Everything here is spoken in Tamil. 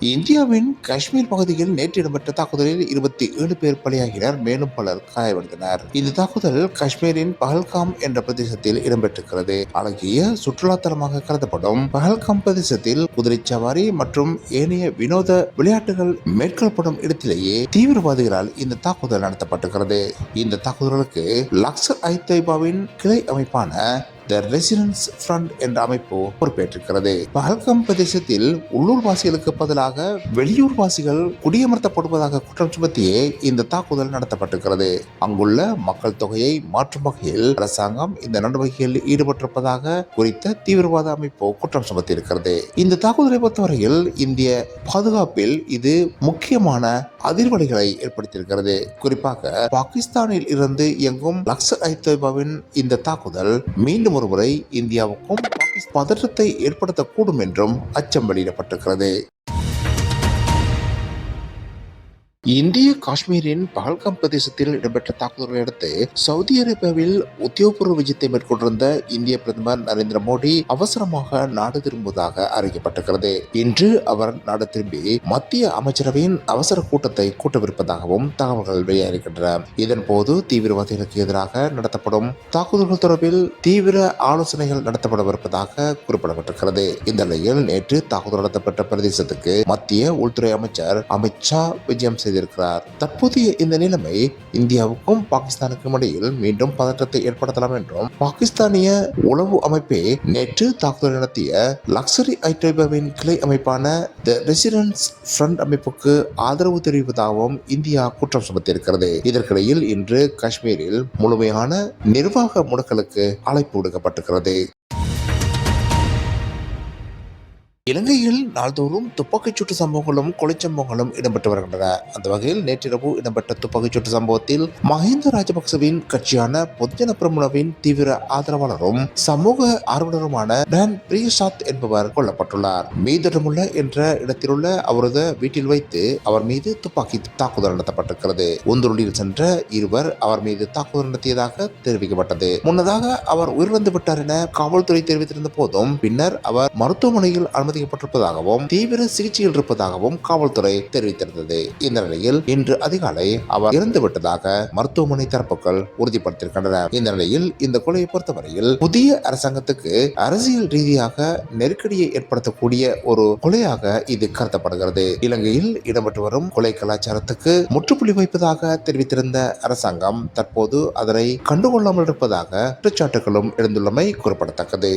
இந்தியாவின் காஷ்மீர் பகுதியில் நேற்று இடம்பெற்ற தாக்குதலில் இருபத்தி ஏழு பேர் பலியாகினர் மேலும் பலர் காயமடைந்தனர். இந்த தாக்குதல் காஷ்மீரின் பஹல்காம் என்ற பிரதேசத்தில் இடம்பெற்றிருக்கிறது. அழகிய சுற்றுலா தலமாக கருதப்படும் பஹல்காம் பிரதேசத்தில் குதிரை சவாரி மற்றும் ஏனைய வினோத விளையாட்டுகள் மேற்கொள்ளப்படும் இடத்திலேயே தீவிரவாதிகளால் இந்த தாக்குதல் நடத்தப்பட்டிருக்கிறது. இந்த தாக்குதலுக்கு லக்சர் ஐ தைபாவின் கிளை அமைப்பான த ரெசிடென்ஸ் ஃப்ரண்ட் என்ற அமைப்பு பொறுப்பேற்றிருக்கிறது. பஹல்காம் பிரதேசத்தில் உள்ளூர் வாசிகளுக்கு பதிலாக வெளியூர் வாசிகள் குடியமர்த்தப்படுவதாக குற்றம் சுமத்தியே இந்த தாக்குதல் நடத்தப்பட்டிருக்கிறது. அங்குள்ள மக்கள் தொகையை மாற்றும் வகையில் அரசாங்கம் இந்த நடவடிக்கையில் ஈடுபட்டிருப்பதாக குறித்த தீவிரவாத அமைப்பு குற்றம் சுமத்தியிருக்கிறது. இந்த தாக்குதலை பொறுத்தவரையில் இந்திய பாதுகாப்பில் இது முக்கியமான அதிர்வலைகளை ஏற்படுத்தியிருக்கிறது. குறிப்பாக பாகிஸ்தானில் இருந்து இயங்கும் லக்சர் ஐத்தோபாவின் இந்த தாக்குதல் மீண்டும் ஒருமுறை இந்தியாவுக்கும் பதற்றத்தை ஏற்படுத்தக்கூடும் என்றும் அச்சம் வெளியிடப்பட்டிருக்கிறது. இந்திய காஷ்மீரின் பஹல்காம் பிரதேசத்தில் இடம்பெற்ற தாக்குதலை அடுத்து சவுதி அரேபியாவில் உத்தியோகபூர்வ விஜயத்தை மேற்கொண்டிருந்த இந்திய பிரதமர் நரேந்திர மோடி அவசரமாக நாடு திரும்புவதாக அறிவிக்கப்பட்டிருக்கிறது. இன்று அவர் நாடு திரும்பி மத்திய அமைச்சரவையின் அவசர கூட்டத்தை கூட்டவிருப்பதாகவும் தகவல்கள் வெளியாகின்றன இதன் போது தீவிரவாதிகளுக்கு எதிராக நடத்தப்படும் தாக்குதல்கள் தொடர்பில் தீவிர ஆலோசனைகள் நடத்தப்படவிருப்பதாக குறிப்பிடப்பட்டிருக்கிறது. இந்த நிலையில் நேற்று தாக்குதல் நடத்தப்பட்ட பிரதேசத்துக்கு மத்திய உள்துறை அமைச்சர் அமித்ஷா விஜயம் விஜயம் செய்திருக்கிறார். தற்போதைய இந்த நிலைமை இந்தியாவுக்கும் பாகிஸ்தானுக்கும் இடையில் மீண்டும் பதற்றத்தை ஏற்படுத்தலாம் என்றும் பாகிஸ்தானிய உளவு அமைப்பே நேற்று தாக்குதல் நடத்திய லக்ஸரி ஐட்டோபாவின் கிளை அமைப்பான த ரெசிடென்ஸ் ஃப்ரண்ட் அமைப்புக்கு ஆதரவு தெரிவிப்பதாகவும் இந்தியா குற்றம் சுமத்தியிருக்கிறது. இதற்கிடையில் இன்று காஷ்மீரில் முழுமையான நிர்வாக முடக்கலுக்கு அழைப்பு விடுக்கப்பட்டிருக்கிறது. இலங்கையில் நாள்தோறும் துப்பாக்கிச் சூட்டு சம்பவங்களும் கொலை சம்பவங்களும் இடம்பெற்று வருகின்றன. அந்த வகையில் நேற்றிரவு இடம்பெற்ற துப்பாக்கிச் சூட்டு சம்பவத்தில் மஹிந்த ராஜபக்சவின் கட்சியான பொதுஜன பிரமுனவின் தீவிர ஆதரவாளரும் சமூக ஆர்வலருமான டான் பிரியசாத் என்பவர் கொல்லப்பட்டுள்ளார். மீதடமுள்ள என்ற இடத்திலுள்ள அவரது வீட்டில் வைத்து அவர் மீது துப்பாக்கி தாக்குதல் நடத்தப்பட்டிருக்கிறது. உந்துருளியில் சென்ற இருவர் அவர் மீது தாக்குதல் நடத்தியதாக தெரிவிக்கப்பட்டது. முன்னதாக அவர் உயிரிழந்து விட்டார் என காவல்துறை தெரிவித்திருந்த போதும் பின்னர் அவர் மருத்துவமனையில் அனுமதி பாதிக்கப்பட்டிருப்பதாகவும் தீவிர சிகிச்சையில் இருப்பதாகவும் காவல்துறை தெரிவித்திருந்தது. இந்த நிலையில் இன்று அதிகாலை அவர் இறந்துவிட்டதாக மருத்துவமனை தரப்புகள் உறுதிப்படுத்தியிருக்கின்றன. இந்த நிலையில் இந்த கொலையை பொறுத்தவரையில் புதிய அரசாங்கத்துக்கு அரசியல் ரீதியாக நெருக்கடியை ஏற்படுத்தக்கூடிய ஒரு கொலையாக இது கருதப்படுகிறது. இலங்கையில் இடம்பெற்று வரும் கொலை கலாச்சாரத்துக்கு முற்றுப்புள்ளி வைப்பதாக தெரிவித்திருந்த அரசாங்கம் தற்போது அதனை கண்டுகொள்ளாமல் இருப்பதாக குற்றச்சாட்டுகளும் எழுந்துள்ளமை குறிப்பிடத்தக்கது.